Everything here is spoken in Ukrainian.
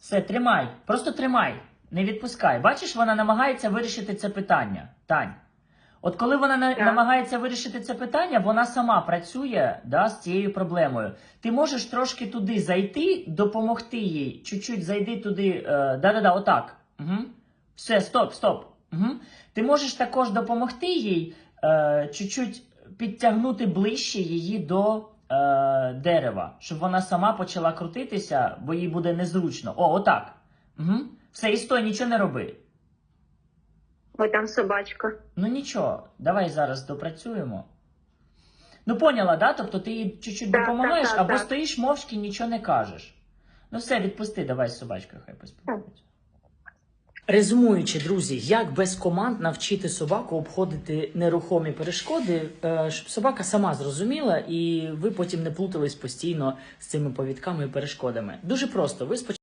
Все, тримай. Просто тримай. Не відпускай. Бачиш, вона намагається вирішити це питання. Тань. От коли вона на- намагається вирішити це питання, вона сама працює да, з цією проблемою. Ти можеш трошки туди зайти, допомогти їй. Чуть-чуть зайди туди. Е, да-да-да, отак. Угу. Все, стоп, стоп. Угу. Ти можеш також допомогти їй е, чуть-чуть підтягнути ближче її до е, дерева, щоб вона сама почала крутитися, бо їй буде незручно. О, отак. Угу. Все, і стой, нічого не роби. Ой, там собачка. Ну нічого, давай зараз допрацюємо. Ну, поняла, да? Тобто ти їй чуть-чуть Так, допомагаєш, так, так, або так. стоїш мовчки, нічого не кажеш. Ну все, відпусти, давай з собачкою хай поспілкується. Резумуючи, друзі, як без команд навчити собаку обходити нерухомі перешкоди, е, щоб собака сама зрозуміла, і ви потім не плутались постійно з цими повідками і перешкодами. Дуже просто. Ви спочатку